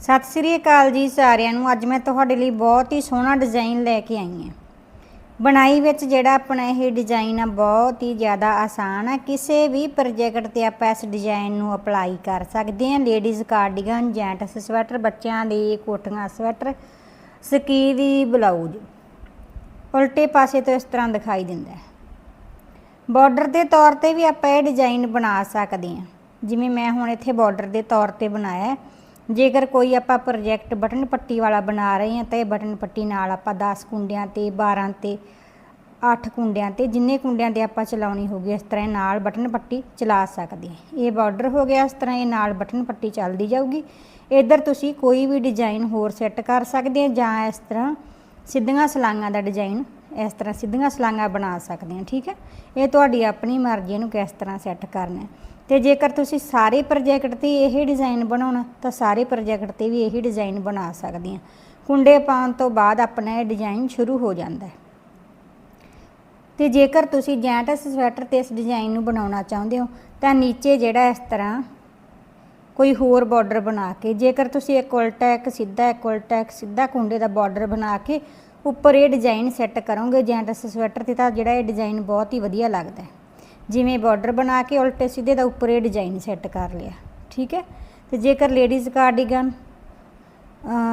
ਸਤਿ ਸ੍ਰੀ ਅਕਾਲ ਜੀ ਸਾਰਿਆਂ ਨੂੰ। ਅੱਜ ਮੈਂ ਤੁਹਾਡੇ ਲਈ ਬਹੁਤ ਹੀ ਸੋਹਣਾ ਡਿਜ਼ਾਈਨ ਲੈ ਕੇ ਆਈ ਹਾਂ। ਬਣਾਈ ਵਿੱਚ ਜਿਹੜਾ ਆਪਣਾ ਇਹ ਡਿਜ਼ਾਈਨ ਆ, ਬਹੁਤ ਹੀ ਜ਼ਿਆਦਾ ਆਸਾਨ ਆ। ਕਿਸੇ ਵੀ ਪ੍ਰੋਜੈਕਟ ਤੇ ਆਪਾਂ ਇਸ ਡਿਜ਼ਾਈਨ ਨੂੰ ਅਪਲਾਈ ਕਰ ਸਕਦੇ ਹਾਂ। ਲੇਡੀਜ਼ ਕਾਰਡੀਗਨ ਜੈਂਟਸ ਸਵੈਟਰ ਬੱਚਿਆਂ ਦੇ ਕੋਟੀਆਂ ਸਵੈਟਰ ਸਕੀ ਦੀ ਬਲਾਊਜ਼ ਉਲਟੇ ਪਾਸੇ ਤੋਂ ਇਸ ਤਰ੍ਹਾਂ ਦਿਖਾਈ ਦਿੰਦਾ ਹੈ। ਬਾਰਡਰ ਦੇ ਤੌਰ ਤੇ ਵੀ ਆਪਾਂ ਇਹ ਡਿਜ਼ਾਈਨ ਬਣਾ ਸਕਦੇ ਹਾਂ। ਜਿਵੇਂ ਮੈਂ ਹੁਣ ਇੱਥੇ ਬਾਰਡਰ ਦੇ ਤੌਰ ਤੇ ਬਣਾਇਆ ਹੈ। ਜੇਕਰ ਕੋਈ ਆਪਾਂ ਪ੍ਰੋਜੈਕਟ ਬਟਨ ਪੱਟੀ ਵਾਲਾ ਬਣਾ ਰਹੇ ਹਾਂ, ਤਾਂ ਇਹ ਬਟਨ ਪੱਟੀ ਨਾਲ ਆਪਾਂ 10 ਕੁੰਡਿਆਂ ਤੇ 12 ਤੇ 8 ਕੁੰਡਿਆਂ ਤੇ, ਜਿੰਨੇ ਕੁੰਡਿਆਂ ਤੇ ਆਪਾਂ ਚਲਾਉਣੀ ਹੋਗੀ ਇਸ ਤਰ੍ਹਾਂ ਨਾਲ ਬਟਨ ਪੱਟੀ ਚਲਾ ਸਕਦੇ ਹਾਂ। ਇਹ ਬਾਰਡਰ ਹੋ ਗਿਆ, ਇਸ ਤਰ੍ਹਾਂ ਇਹ ਨਾਲ ਬਟਨ ਪੱਟੀ ਚੱਲਦੀ ਜਾਊਗੀ। ਇੱਧਰ ਤੁਸੀਂ ਕੋਈ ਵੀ ਡਿਜ਼ਾਈਨ ਹੋਰ ਸੈੱਟ ਕਰ ਸਕਦੇ ਆ ਜਾਂ ਇਸ ਤਰ੍ਹਾਂ ਸਿੱਧੀਆਂ ਸਲਾਈਆਂ ਦਾ ਡਿਜ਼ਾਈਨ ਇਸ ਤਰ੍ਹਾਂ ਸਿੱਧੀਆਂ ਸਲਾਈਆਂ ਬਣਾ ਸਕਦੇ ਆ ਠੀਕ ਹੈ? ਇਹ ਤੁਹਾਡੀ ਆਪਣੀ ਮਰਜ਼ੀ ਨੂੰ ਕਿਸ ਤਰ੍ਹਾਂ ਸੈੱਟ ਕਰਨਾ ਤੇ ਜੇਕਰ ਤੁਸੀਂ ਸਾਰੇ ਪ੍ਰੋਜੈਕਟ ਤੇ ਇਹ ਡਿਜ਼ਾਈਨ ਬਣਾਉਣਾ, ਤਾਂ ਸਾਰੇ ਪ੍ਰੋਜੈਕਟ ਤੇ ਵੀ ਇਹੀ ਡਿਜ਼ਾਈਨ ਬਣਾ ਸਕਦੇ ਆ। ਕੁੰਡੇ ਪਾਉਣ ਤੋਂ ਬਾਅਦ ਆਪਣਾ ਇਹ ਡਿਜ਼ਾਈਨ ਸ਼ੁਰੂ ਹੋ ਜਾਂਦਾ ਹੈ। ਤੇ ਜੇਕਰ ਤੁਸੀਂ ਜੈਂਟਸ ਸਵੈਟਰ ਤੇ ਇਸ ਡਿਜ਼ਾਈਨ ਨੂੰ ਬਣਾਉਣਾ ਚਾਹੁੰਦੇ ਹੋ, ਤਾਂ ਨੀਚੇ ਜਿਹੜਾ ਇਸ ਤਰ੍ਹਾਂ ਕੋਈ ਹੋਰ ਬਾਰਡਰ ਬਣਾ ਕੇ, ਜੇਕਰ ਤੁਸੀਂ ਇੱਕ ਉਲਟਾ ਇੱਕ ਸਿੱਧਾ ਇੱਕ ਉਲਟਾ ਇੱਕ ਸਿੱਧਾ ਕੁੰਡੇ ਦਾ ਬਾਰਡਰ ਬਣਾ ਕੇ ਉੱਪਰ ਇਹ ਡਿਜ਼ਾਈਨ ਸੈੱਟ ਕਰੋਗੇ ਜੈਂਟਸ ਸਵੈਟਰ ਤੇ, ਤਾਂ ਜਿਹੜਾ ਇਹ ਡਿਜ਼ਾਈਨ ਬਹੁਤ ਹੀ ਵਧੀਆ ਲੱਗਦਾ ਹੈ। ਜਿਵੇਂ ਬਾਰਡਰ ਬਣਾ ਕੇ ਉਲਟੇ ਸਿੱਧੇ ਦਾ ਉੱਪਰ ਇਹ ਡਿਜ਼ਾਈਨ ਸੈੱਟ ਕਰ ਲਿਆ। ਠੀਕ ਹੈ? ਤੇ ਜੇਕਰ ਲੇਡੀਜ਼ ਕਾਰਡੀਗਨ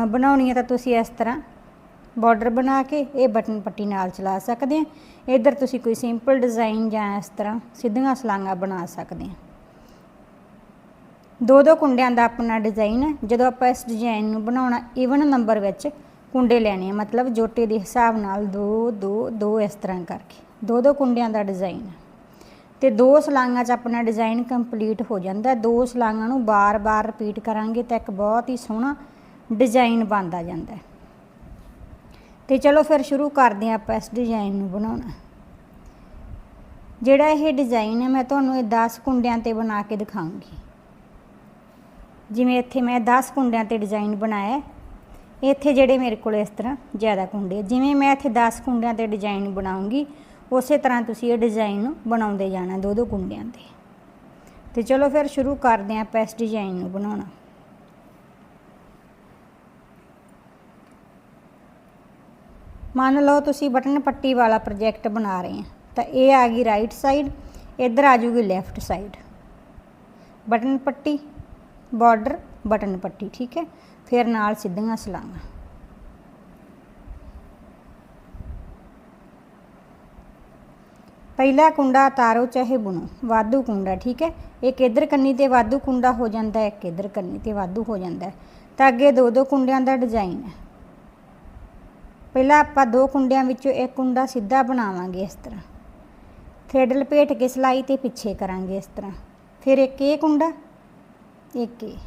ਬਣਾਉਣੀ ਹੈ ਤਾਂ ਤੁਸੀਂ ਇਸ ਤਰ੍ਹਾਂ ਬਾਰਡਰ ਬਣਾ ਕੇ ਇਹ ਬਟਨ ਪੱਟੀ ਨਾਲ ਚਲਾ ਸਕਦੇ ਆ ਇੱਧਰ ਤੁਸੀਂ ਕੋਈ ਸਿੰਪਲ ਡਿਜ਼ਾਈਨ ਜਾਂ ਇਸ ਤਰ੍ਹਾਂ ਸਿੱਧੀਆਂ ਸਲਾਂਗਾ ਬਣਾ ਸਕਦੇ ਆ ਦੋ ਦੋ ਕੁੰਡਿਆਂ ਦਾ ਆਪਣਾ ਡਿਜ਼ਾਈਨ ਹੈ। ਜਦੋਂ ਆਪਾਂ ਇਸ ਡਿਜ਼ਾਈਨ ਨੂੰ ਬਣਾਉਣਾ ਈਵਨ ਨੰਬਰ ਵਿੱਚ ਕੁੰਡੇ ਲੈਣੇ ਆ, ਮਤਲਬ ਜੋਟੇ ਦੇ ਹਿਸਾਬ ਨਾਲ 2 2 2 ਇਸ ਤਰ੍ਹਾਂ ਕਰਕੇ। ਦੋ ਦੋ ਕੁੰਡਿਆਂ ਦਾ ਡਿਜ਼ਾਈਨ ਹੈ। ਤੇ ਦੋ ਸਲਾਂਗਾਂ 'ਚ ਆਪਣਾ ਡਿਜ਼ਾਈਨ ਕੰਪਲੀਟ ਹੋ ਜਾਂਦਾ। ਦੋ ਸਲਾਂਗਾਂ ਨੂੰ ਬਾਰ-ਬਾਰ ਰਿਪੀਟ ਕਰਾਂਗੇ ਤਾਂ ਇੱਕ ਬਹੁਤ ਹੀ ਸੋਹਣਾ ਡਿਜ਼ਾਈਨ ਬਣਦਾ ਜਾਂਦਾ। ਹੈ ਤੇ ਚਲੋ ਫਿਰ ਸ਼ੁਰੂ ਕਰਦੇ ਹਾਂ ਆਪਾਂ ਇਸ ਡਿਜ਼ਾਈਨ ਨੂੰ ਬਣਾਉਣਾ। ਜਿਹੜਾ ਇਹ ਡਿਜ਼ਾਈਨ ਹੈ, ਮੈਂ ਤੁਹਾਨੂੰ ਇਹ 10 ਕੁੰਡਿਆਂ ਤੇ ਬਣਾ ਕੇ ਦਿਖਾਉਂਗੀ। ਜਿਵੇਂ ਇੱਥੇ ਮੈਂ 10 ਕੁੰਡਿਆਂ ਤੇ ਡਿਜ਼ਾਈਨ ਬਣਾਇਆ ਇੱਥੇ ਜਿਹੜੇ ਮੇਰੇ ਕੋਲ ਇਸ ਤਰ੍ਹਾਂ ਜ਼ਿਆਦਾ ਕੁੰਡੇ ਜਿਵੇਂ ਮੈਂ ਇੱਥੇ 10 ਕੁੰਡਿਆਂ ਤੇ ਡਿਜ਼ਾਈਨ ਬਣਾਉਂਗੀ ਉਸੇ ਤਰ੍ਹਾਂ ਤੁਸੀਂ ਇਹ ਡਿਜ਼ਾਈਨ ਨੂੰ ਬਣਾਉਂਦੇ ਜਾਣਾ ਦੋ ਦੋ ਕੁੰਡਿਆਂ ਤੇ। ਤੇ ਚਲੋ ਫਿਰ ਸ਼ੁਰੂ ਕਰਦੇ ਹਾਂ ਆਪਾਂ ਇਸ ਡਿਜ਼ਾਈਨ ਨੂੰ ਬਣਾਉਣਾ। ਮੰਨ ਲਓ ਤੁਸੀਂ ਬਟਨ ਪੱਟੀ ਵਾਲਾ ਪ੍ਰੋਜੈਕਟ ਬਣਾ ਰਹੇ ਆ ਤਾਂ ਇਹ ਆ ਗਈ ਰਾਈਟ ਸਾਈਡ ਇੱਧਰ ਆ ਜੂਗੀ ਲੈਫਟ ਸਾਈਡ ਬਟਨ ਪੱਟੀ ਬਾਰਡਰ ਬਟਨ ਪੱਟੀ, ਠੀਕ ਹੈ? ਫਿਰ ਨਾਲ ਸਿੱਧੀਆਂ ਸਲਾਵਾਂ ਪਹਿਲਾ ਕੁੰਡਾ ਤਾਰੋ ਚਾਹੇ ਬੁਣੋ, ਵਾਧੂ ਕੁੰਡਾ, ਠੀਕ ਹੈ? ਇੱਕ ਇਧਰ ਕੰਨੀ ਤੇ ਵਾਧੂ ਕੁੰਡਾ ਹੋ ਜਾਂਦਾ ਹੈ ਇੱਕ ਇਧਰ ਕੰਨੀ ਤੇ ਵਾਧੂ ਹੋ ਜਾਂਦਾ। ਹੈ ਤਾਂ ਅੱਗੇ ਦੋ ਦੋ ਕੁੰਡਿਆਂ ਦਾ ਡਿਜ਼ਾਈਨ ਹੈ। ਪਹਿਲਾਂ ਆਪਾਂ ਦੋ ਕੁੰਡਿਆਂ ਵਿੱਚੋਂ ਇੱਕ ਕੁੰਡਾ ਸਿੱਧਾ ਬਣਾਵਾਂਗੇ ਇਸ ਤਰ੍ਹਾਂ। ਥ੍ਰੈਡ ਲਪੇਟ ਕੇ ਸਲਾਈ ਤੇ ਪਿੱਛੇ ਕਰਾਂਗੇ ਇਸ ਤਰ੍ਹਾਂ। ਫਿਰ ਇੱਕ ਇਹ ਕੁੰਡਾ, ਇੱਕ ਇਹ।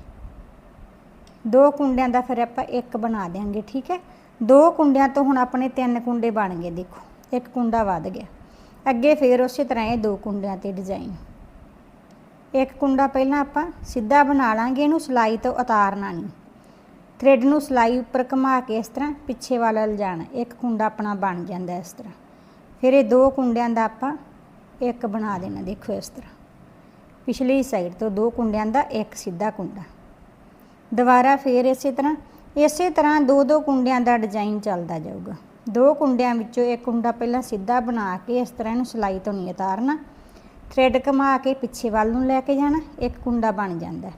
ਦੋ ਕੁੰਡਿਆਂ ਦਾ ਫਿਰ ਆਪਾਂ ਇੱਕ ਬਣਾ ਦੇਾਂਗੇ ਠੀਕ ਹੈ? ਦੋ ਕੁੰਡਿਆਂ ਤੋਂ ਹੁਣ ਆਪਣੇ ਤਿੰਨ ਕੁੰਡੇ ਬਣ ਗਏ, ਦੇਖੋ। ਇੱਕ ਕੁੰਡਾ ਵੱਧ ਗਿਆ। ਅੱਗੇ ਫੇਰ ਉਸੇ ਤਰ੍ਹਾਂ ਇਹ ਦੋ ਕੁੰਡਿਆਂ ਤੇ ਡਿਜ਼ਾਈਨ ਇੱਕ ਕੁੰਡਾ ਪਹਿਲਾਂ ਆਪਾਂ ਸਿੱਧਾ ਬਣਾ ਲਾਂਗੇ, ਇਹਨੂੰ ਸਲਾਈ ਤੋਂ ਉਤਾਰਨਾ ਨਹੀਂ। ਥ੍ਰੈਡ ਨੂੰ ਸਲਾਈ ਉੱਪਰ ਘੁਮਾ ਕੇ ਇਸ ਤਰ੍ਹਾਂ ਪਿੱਛੇ ਵੱਲ ਲਿਜਾਣਾ, ਇੱਕ ਕੁੰਡਾ ਆਪਣਾ ਬਣ ਜਾਂਦਾ ਇਸ ਤਰ੍ਹਾਂ। ਫਿਰ ਇਹ ਦੋ ਕੁੰਡਿਆਂ ਦਾ ਆਪਾਂ ਇੱਕ ਬਣਾ ਦੇਣਾ, ਦੇਖੋ ਇਸ ਤਰ੍ਹਾਂ। ਪਿਛਲੀ ਸਾਈਡ ਤੋਂ ਦੋ ਕੁੰਡਿਆਂ ਦਾ ਇੱਕ ਸਿੱਧਾ ਕੁੰਡਾ। ਦੁਬਾਰਾ ਫੇਰ ਇਸੇ ਤਰ੍ਹਾਂ ਇਸੇ ਤਰ੍ਹਾਂ ਦੋ ਦੋ ਕੁੰਡਿਆਂ ਦਾ ਡਿਜ਼ਾਈਨ ਚੱਲਦਾ ਜਾਊਗਾ। ਦੋ ਕੁੰਡਿਆਂ ਵਿੱਚੋਂ ਇੱਕ ਕੁੰਡਾ ਪਹਿਲਾਂ ਸਿੱਧਾ ਬਣਾ ਕੇ ਇਸ ਤਰ੍ਹਾਂ ਇਹਨੂੰ ਸਿਲਾਈ ਤੋਂ ਨਹੀਂ ਉਤਾਰਨਾ ਥ੍ਰੈਡ ਘੁਮਾ ਕੇ ਪਿੱਛੇ ਵੱਲ ਨੂੰ ਲੈ ਕੇ ਜਾਣਾ, ਇੱਕ ਕੁੰਡਾ ਬਣ ਜਾਂਦਾ।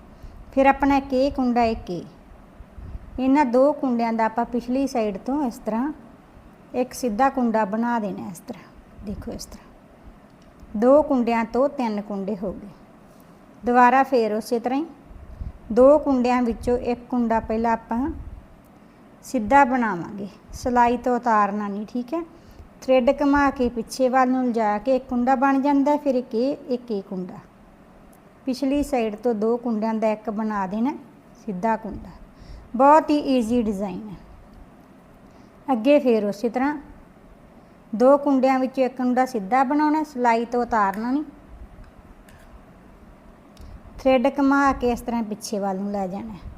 ਫਿਰ ਆਪਣਾ ਇੱਕ ਇਹ ਕੁੰਡਾ, ਇੱਕ ਇਹ। ਇਹਨਾਂ ਦੋ ਕੁੰਡਿਆਂ ਦਾ ਆਪਾਂ ਪਿਛਲੀ ਸਾਈਡ ਤੋਂ ਇਸ ਤਰ੍ਹਾਂ ਇੱਕ ਸਿੱਧਾ ਕੁੰਡਾ ਬਣਾ ਦੇਣਾ ਇਸ ਤਰ੍ਹਾਂ। ਦੇਖੋ ਇਸ ਤਰ੍ਹਾਂ। ਦੋ ਕੁੰਡਿਆਂ ਤੋਂ ਤਿੰਨ ਕੁੰਡੇ ਹੋ ਗਏ। ਦੁਬਾਰਾ ਫੇਰ ਉਸੇ ਤਰ੍ਹਾਂ ਹੀ। ਦੋ ਕੁੰਡਿਆਂ ਵਿੱਚੋਂ ਇੱਕ ਕੁੰਡਾ ਪਹਿਲਾਂ ਆਪਾਂ ਸਿੱਧਾ ਬਣਾਵਾਂਗੇ। ਸਲਾਈ ਤੋਂ ਉਤਾਰਨਾ ਨਹੀਂ, ਠੀਕ ਹੈ? ਥ੍ਰੈਡ ਘੁਮਾ ਕੇ ਪਿੱਛੇ ਵੱਲ ਨੂੰ ਲਿਜਾ ਕੇ ਇੱਕ ਕੁੰਡਾ ਬਣ ਜਾਂਦਾ, ਫਿਰ ਇੱਕ ਇਹ, ਇੱਕ ਕੁੰਡਾ। ਪਿਛਲੀ ਸਾਈਡ ਤੋਂ ਦੋ ਕੁੰਡਿਆਂ ਦਾ ਇੱਕ ਬਣਾ ਦੇਣਾ, ਸਿੱਧਾ ਕੁੰਡਾ। ਬਹੁਤ ਹੀ ਈਜ਼ੀ ਡਿਜ਼ਾਈਨ ਹੈ। ਅੱਗੇ ਫੇਰ ਉਸੇ ਤਰ੍ਹਾਂ ਦੋ ਕੁੰਡਿਆਂ ਵਿੱਚੋਂ ਇੱਕ ਕੁੰਡਾ ਸਿੱਧਾ ਬਣਾਉਣਾ, ਸਲਾਈ ਤੋਂ ਉਤਾਰਨਾ ਨਹੀਂ। ਥ੍ਰੈਡ ਘੁਮਾ ਕੇ ਇਸ ਤਰ੍ਹਾਂ ਪਿੱਛੇ ਵੱਲ ਨੂੰ ਲੈ ਜਾਣਾ।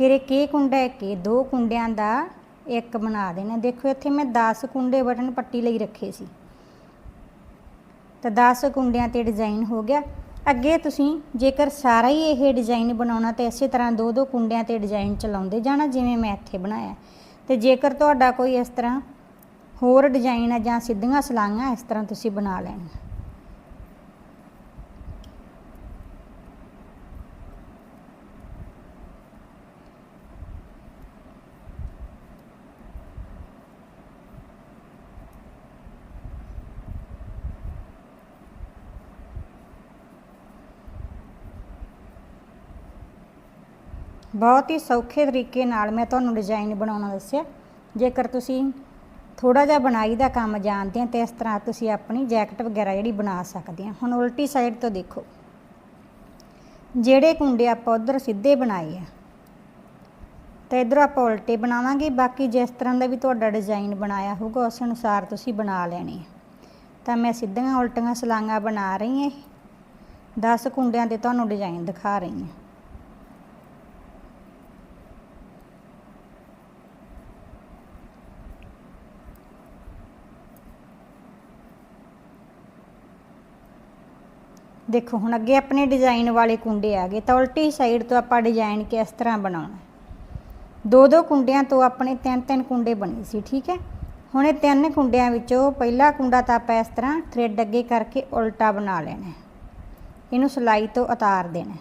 ਫਿਰ ਇੱਕ ਇਹ ਕੁੰਡਾ ਇੱਕ ਇਹ ਦੋ ਕੁੰਡਿਆਂ ਦਾ ਇੱਕ ਬਣਾ ਦੇਣਾ। ਦੇਖੋ, ਇੱਥੇ ਮੈਂ 10 ਕੁੰਡੇ ਬਟਨ ਪੱਟੀ ਲਈ ਰੱਖੇ ਸੀ। ਤਾਂ 10 ਕੁੰਡਿਆਂ ਤੇ ਡਿਜ਼ਾਈਨ ਹੋ ਗਿਆ। ਅੱਗੇ ਤੁਸੀਂ ਜੇਕਰ ਸਾਰਾ ਹੀ ਇਹ ਡਿਜ਼ਾਈਨ ਬਣਾਉਣਾ ਤੇ ਇਸੇ ਤਰ੍ਹਾਂ ਦੋ ਦੋ ਕੁੰਡਿਆਂ ਤੇ ਡਿਜ਼ਾਈਨ ਚਲਾਉਂਦੇ ਜਾਣਾ, ਜਿਵੇਂ ਮੈਂ ਇੱਥੇ ਬਣਾਇਆ। ਤੇ ਜੇਕਰ ਤੁਹਾਡਾ ਕੋਈ ਇਸ ਤਰ੍ਹਾਂ ਹੋਰ ਡਿਜ਼ਾਈਨ ਹੈ ਜਾਂ ਸਿੱਧੀਆਂ ਸਲਾਈਆਂ ਇਸ ਤਰ੍ਹਾਂ ਤੁਸੀਂ ਬਣਾ ਲੈਣੀਆਂ ਬਹੁਤ ਹੀ ਸੌਖੇ ਤਰੀਕੇ ਨਾਲ ਮੈਂ ਤੁਹਾਨੂੰ ਡਿਜ਼ਾਈਨ ਬਣਾਉਣਾ ਦੱਸਿਆ। ਜੇਕਰ ਤੁਸੀਂ ਥੋੜਾ ਜਿਹਾ ਬਣਾਈ ਦਾ ਕੰਮ ਜਾਣਦੇ ਆ ਤੇ ਇਸ ਤਰ੍ਹਾਂ ਤੁਸੀਂ ਆਪਣੀ ਜੈਕਟ ਵਗੈਰਾ ਜਿਹੜੀ ਬਣਾ ਸਕਦੇ ਆ ਹੁਣ ਉਲਟੀ ਸਾਈਡ ਤੋਂ ਦੇਖੋ। ਜਿਹੜੇ ਕੁੰਡੇ ਆਪਾਂ ਉਧਰ ਸਿੱਧੇ ਬਣਾਏ ਆ, ਤਾਂ ਇਧਰ ਆਪਾਂ ਉਲਟੇ ਬਣਾਵਾਂਗੇ। ਬਾਕੀ ਜਿਸ ਤਰ੍ਹਾਂ ਦਾ ਵੀ ਤੁਹਾਡਾ ਡਿਜ਼ਾਈਨ ਬਣਾਇਆ ਹੋਊਗਾ, ਉਸ ਅਨੁਸਾਰ ਤੁਸੀਂ ਬਣਾ ਲੈਣੇ ਤਾਂ ਮੈਂ ਸਿੱਧੀਆਂ ਉਲਟੀਆਂ ਸਲਾਈਆਂ ਬਣਾ ਰਹੀ ਹਾਂ। 10 ਕੁੰਡਿਆਂ ਤੇ ਤੁਹਾਨੂੰ ਡਿਜ਼ਾਈਨ ਦਿਖਾ ਰਹੀ ਹਾਂ। ਦੇਖੋ, ਹੁਣ ਅੱਗੇ ਆਪਣੇ ਡਿਜ਼ਾਈਨ ਵਾਲੇ ਕੁੰਡੇ ਆ ਗਏ ਤਾਂ ਉਲਟੀ ਸਾਈਡ ਤੋਂ ਆਪਾਂ ਡਿਜ਼ਾਈਨ ਕਿਸ ਤਰ੍ਹਾਂ ਬਣਾਉਣਾ ਦੋ ਦੋ ਕੁੰਡਿਆਂ ਤੋਂ ਆਪਣੇ ਤਿੰਨ ਤਿੰਨ ਕੁੰਡੇ ਬਣੇ ਸੀ, ਠੀਕ ਹੈ? ਹੁਣ ਇਹ ਤਿੰਨ ਕੁੰਡਿਆਂ ਵਿੱਚੋਂ ਪਹਿਲਾ ਕੁੰਡਾ ਤਾਂ ਆਪਾਂ ਇਸ ਤਰ੍ਹਾਂ ਥ੍ਰੈਡ ਅੱਗੇ ਕਰਕੇ ਉਲਟਾ ਬਣਾ ਲੈਣਾ ਇਹਨੂੰ ਸਲਾਈ ਤੋਂ ਉਤਾਰ ਦੇਣਾ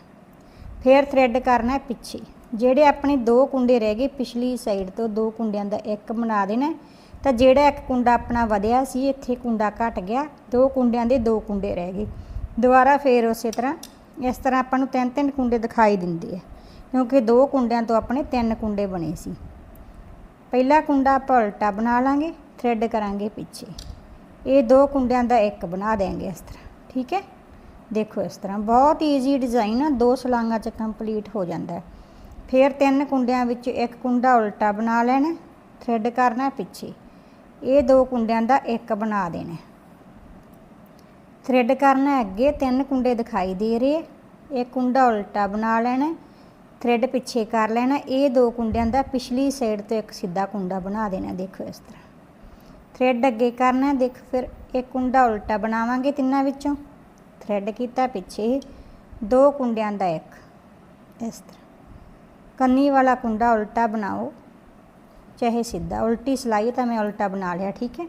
ਫਿਰ ਥ੍ਰੈਡ ਕਰਨਾ ਪਿੱਛੇ। ਜਿਹੜੇ ਆਪਣੇ ਦੋ ਕੁੰਡੇ ਰਹਿ ਗਏ, ਪਿਛਲੀ ਸਾਈਡ ਤੋਂ ਦੋ ਕੁੰਡਿਆਂ ਦਾ ਇੱਕ ਬਣਾ ਦੇਣਾ ਤਾਂ ਜਿਹੜਾ ਇੱਕ ਕੁੰਡਾ ਆਪਣਾ ਵਧਿਆ ਸੀ, ਇੱਥੇ ਕੁੰਡਾ ਘਟ ਗਿਆ, ਦੋ ਕੁੰਡਿਆਂ ਦੇ ਦੋ ਕੁੰਡੇ ਰਹਿ ਗਏ। ਦੁਬਾਰਾ ਫੇਰ ਉਸੇ ਤਰ੍ਹਾਂ, ਇਸ ਤਰ੍ਹਾਂ ਆਪਾਂ ਨੂੰ ਤਿੰਨ ਤਿੰਨ ਕੁੰਡੇ ਦਿਖਾਈ ਦਿੰਦੇ ਆ, ਕਿਉਂਕਿ ਦੋ ਕੁੰਡਿਆਂ ਤੋਂ ਆਪਣੇ ਤਿੰਨ ਕੁੰਡੇ ਬਣੇ ਸੀ। ਪਹਿਲਾ ਕੁੰਡਾ ਆਪਾਂ ਉਲਟਾ ਬਣਾ ਲਾਂਗੇ ਥ੍ਰੈਡ ਕਰਾਂਗੇ ਪਿੱਛੇ। ਇਹ ਦੋ ਕੁੰਡਿਆਂ ਦਾ ਇੱਕ ਬਣਾ ਦੇਾਂਗੇ ਇਸ ਤਰ੍ਹਾਂ, ਠੀਕ ਹੈ? ਦੇਖੋ ਇਸ ਤਰ੍ਹਾਂ, ਬਹੁਤ ਈਜ਼ੀ ਡਿਜ਼ਾਈਨ ਆ, ਦੋ ਸਲਾਂਗਾਂ ਚ ਕੰਪਲੀਟ ਹੋ ਜਾਂਦਾ ਹੈ। ਫਿਰ ਤਿੰਨ ਕੁੰਡਿਆਂ ਵਿੱਚ ਇੱਕ ਕੁੰਡਾ ਉਲਟਾ ਬਣਾ ਲੈਣਾ ਥ੍ਰੈਡ ਕਰਨਾ ਪਿੱਛੇ। ਇਹ ਦੋ ਕੁੰਡਿਆਂ ਦਾ ਇੱਕ ਬਣਾ ਦੇਣਾ। ਥ੍ਰੈਡ ਕਰਨਾ ਅੱਗੇ ਤਿੰਨ ਕੁੰਡੇ ਦਿਖਾਈ ਦੇ ਰਹੇ ਇੱਕ ਕੁੰਡਾ ਉਲਟਾ ਬਣਾ ਲੈਣਾ ਥ੍ਰੈਡ ਪਿੱਛੇ ਕਰ ਲੈਣਾ, ਇਹ ਦੋ ਕੁੰਡਿਆਂ ਦਾ ਪਿਛਲੀ ਸਾਈਡ ਤੋਂ ਇੱਕ ਸਿੱਧਾ ਕੁੰਡਾ ਬਣਾ ਦੇਣਾ, ਦੇਖੋ ਇਸ ਤਰ੍ਹਾਂ। ਥ੍ਰੈਡ ਅੱਗੇ ਕਰਨਾ, ਦੇਖ ਫਿਰ ਇੱਕ ਕੁੰਡਾ ਉਲਟਾ ਬਣਾਵਾਂਗੇ ਤਿੰਨਾਂ ਵਿੱਚੋਂ। ਥ੍ਰੈਡ ਕੀਤਾ ਪਿੱਛੇ, ਦੋ ਕੁੰਡਿਆਂ ਦਾ ਇੱਕ, ਇਸ ਤਰ੍ਹਾਂ। ਕੰਨੀ ਵਾਲਾ ਕੁੰਡਾ ਉਲਟਾ ਬਣਾਓ, ਚਾਹੇ ਸਿੱਧਾ, ਉਲਟੀ ਸਲਾਈ ਤਾਂ ਮੈਂ ਉਲਟਾ ਬਣਾ ਲਿਆ, ਠੀਕ ਹੈ।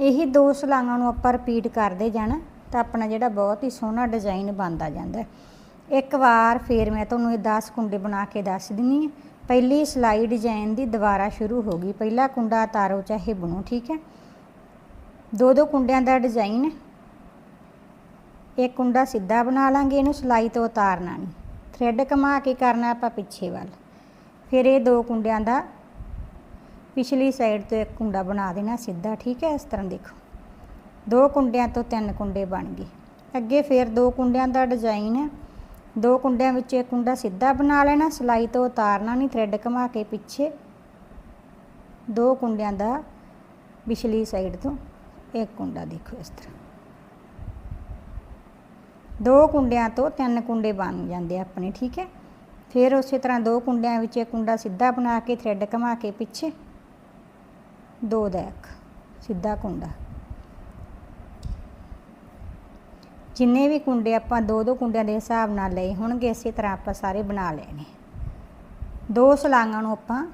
ਇਹੀ ਦੋ ਸਲਾਈਆਂ ਨੂੰ ਆਪਾਂ ਰਿਪੀਟ ਕਰਦੇ ਜਾਣਾ। ਤਾਂ ਆਪਣਾ ਜਿਹੜਾ ਬਹੁਤ ਹੀ ਸੋਹਣਾ ਡਿਜ਼ਾਈਨ ਬਣਦਾ ਜਾਂਦਾ ਇੱਕ ਵਾਰ ਫੇਰ ਮੈਂ ਤੁਹਾਨੂੰ ਇਹ 10 ਕੁੰਡੇ ਬਣਾ ਕੇ ਦੱਸ ਦਿੰਨੀ ਹਾਂ। ਪਹਿਲੀ ਸਲਾਈ ਡਿਜ਼ਾਈਨ ਦੀ ਦੁਬਾਰਾ ਸ਼ੁਰੂ ਹੋ ਗਈ। ਪਹਿਲਾ ਕੁੰਡਾ ਉਤਾਰੋ ਚਾਹੇ ਬਣੋ, ਠੀਕ ਹੈ? ਦੋ ਦੋ ਕੁੰਡਿਆਂ ਦਾ ਡਿਜ਼ਾਈਨ ਇੱਕ ਕੁੰਡਾ ਸਿੱਧਾ ਬਣਾ ਲਾਂਗੇ ਇਹਨੂੰ, ਸਲਾਈ ਤੋਂ ਉਤਾਰਨਾ ਨਹੀਂ। ਥ੍ਰੈਡ ਕਮਾ ਕੇ ਕਰਨਾ ਆਪਾਂ ਪਿੱਛੇ ਵੱਲ। ਫਿਰ ਇਹ ਦੋ ਕੁੰਡਿਆਂ ਦਾ ਪਿਛਲੀ ਸਾਈਡ ਤੋਂ ਇੱਕ ਕੁੰਡਾ ਬਣਾ ਦੇਣਾ ਸਿੱਧਾ, ਠੀਕ ਹੈ? ਇਸ ਤਰ੍ਹਾਂ ਦੇਖੋ। ਦੋ ਕੁੰਡਿਆਂ ਤੋਂ ਤਿੰਨ ਕੁੰਡੇ ਬਣ ਗਏ। ਅੱਗੇ ਫਿਰ ਦੋ ਕੁੰਡਿਆਂ ਦਾ ਡਿਜ਼ਾਈਨ ਹੈ। ਦੋ ਕੁੰਡਿਆਂ ਵਿੱਚ ਇੱਕ ਕੁੰਡਾ ਸਿੱਧਾ ਬਣਾ ਲੈਣਾ, ਸਲਾਈ ਤੋਂ ਉਤਾਰਨਾ ਨਹੀਂ ਥ੍ਰੈਡ ਘੁਮਾ ਕੇ ਪਿੱਛੇ। ਦੋ ਕੁੰਡਿਆਂ ਦਾ ਪਿਛਲੀ ਸਾਈਡ ਤੋਂ ਇੱਕ ਕੁੰਡਾ ਦੇਖੋ ਇਸ ਤਰ੍ਹਾਂ। ਦੋ ਕੁੰਡਿਆਂ ਤੋਂ ਤਿੰਨ ਕੁੰਡੇ ਬਣ ਜਾਂਦੇ ਆਪਣੇ, ਠੀਕ ਹੈ? ਫਿਰ ਉਸੇ ਤਰ੍ਹਾਂ ਦੋ ਕੁੰਡਿਆਂ ਵਿੱਚ ਇੱਕ ਕੁੰਡਾ ਸਿੱਧਾ ਬਣਾ ਕੇ ਥ੍ਰੈਡ ਘੁਮਾ ਕੇ ਪਿੱਛੇ। ਦੋ ਦਾ ਇੱਕ, ਸਿੱਧਾ ਕੁੰਡਾ। ਜਿੰਨੇ ਵੀ ਕੁੰਡੇ ਆਪਾਂ ਦੋ ਦੋ ਕੁੰਡਿਆਂ ਦੇ ਹਿਸਾਬ ਨਾਲ ਲਏ ਹੋਣਗੇ, ਇਸੇ ਤਰ੍ਹਾਂ ਆਪਾਂ ਸਾਰੇ ਬਣਾ ਲੈਣੇ। ਦੋ ਸਲਾਂਗਾਂ ਨੂੰ ਆਪਾਂ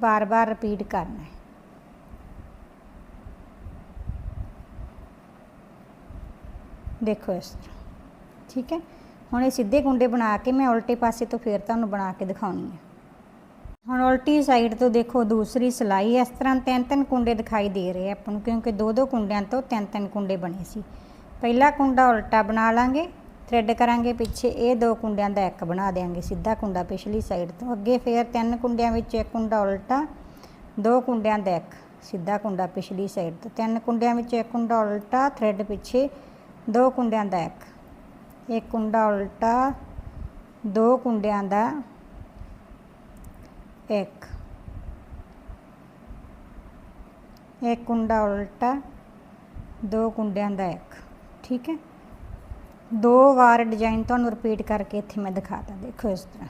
ਬਾਰ-ਬਾਰ ਰਿਪੀਟ ਕਰਨਾ ਹੈ। ਦੇਖੋ ਇਸ ਤਰ੍ਹਾਂ, ਠੀਕ ਹੈ? ਹੁਣ ਇਹ ਸਿੱਧੇ ਕੁੰਡੇ ਬਣਾ ਕੇ ਮੈਂ ਉਲਟੇ ਪਾਸੇ ਤੋਂ ਫੇਰ ਤੁਹਾਨੂੰ ਬਣਾ ਕੇ ਦਿਖਾਉਣੀ ਹੈ। ਹੁਣ ਉਲਟੀ ਸਾਈਡ ਤੋਂ ਦੇਖੋ, ਦੂਸਰੀ ਸਲਾਈ ਇਸ ਤਰ੍ਹਾਂ ਤਿੰਨ ਤਿੰਨ ਕੁੰਡੇ ਦਿਖਾਈ ਦੇ ਰਹੇ ਆਪਾਂ ਨੂੰ, ਕਿਉਂਕਿ ਦੋ ਦੋ ਕੁੰਡਿਆਂ ਤੋਂ ਤਿੰਨ ਤਿੰਨ ਕੁੰਡੇ ਬਣੇ ਸੀ। ਪਹਿਲਾ ਕੁੰਡਾ ਉਲਟਾ ਬਣਾ ਲਾਂਗੇ ਥ੍ਰੈਡ ਕਰਾਂਗੇ, ਪਿੱਛੇ ਇਹ ਦੋ ਕੁੰਡਿਆਂ ਦਾ ਇੱਕ ਬਣਾ ਦੇਾਂਗੇ ਸਿੱਧਾ ਕੁੰਡਾ ਪਿਛਲੀ ਸਾਈਡ ਤੋਂ, ਅੱਗੇ ਫੇਰ ਤਿੰਨ ਕੁੰਡਿਆਂ ਵਿੱਚ ਇੱਕ ਕੁੰਡਾ ਉਲਟਾ, ਦੋ ਕੁੰਡਿਆਂ ਦਾ ਇੱਕ, ਸਿੱਧਾ ਕੁੰਡਾ ਪਿਛਲੀ ਸਾਈਡ ਤੋਂ, ਤਿੰਨ ਕੁੰਡਿਆਂ ਵਿੱਚ ਇੱਕ ਕੁੰਡਾ ਉਲਟਾ ਥ੍ਰੈਡ ਪਿੱਛੇ ਦੋ ਕੁੰਡਿਆਂ ਦਾ ਇੱਕ ਇੱਕ ਕੁੰਡਾ ਉਲਟਾ, ਦੋ ਕੁੰਡਿਆਂ ਦਾ ਇੱਕ ਇੱਕ ਕੁੰਡਾ ਉਲਟਾ, ਦੋ ਕੁੰਡਿਆਂ ਦਾ ਇੱਕ। ਠੀਕ ਹੈ? ਦੋ ਵਾਰ ਡਿਜ਼ਾਈਨ ਤੁਹਾਨੂੰ ਰਿਪੀਟ ਕਰਕੇ ਇੱਥੇ ਮੈਂ ਦਿਖਾਤਾ, ਦੇਖੋ ਇਸ ਤਰ੍ਹਾਂ।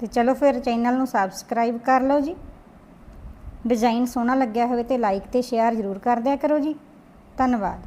ਤੇ ਚਲੋ ਫਿਰ ਚੈਨਲ ਨੂੰ ਸਬਸਕ੍ਰਾਈਬ ਕਰ ਲਓ ਜੀ। ਡਿਜ਼ਾਈਨ ਸੋਹਣਾ ਲੱਗਿਆ ਹੋਵੇ ਤੇ ਲਾਈਕ ਤੇ ਸ਼ੇਅਰ ਜ਼ਰੂਰ ਕਰ ਦਿਆ ਕਰੋ ਜੀ। ਧੰਨਵਾਦ।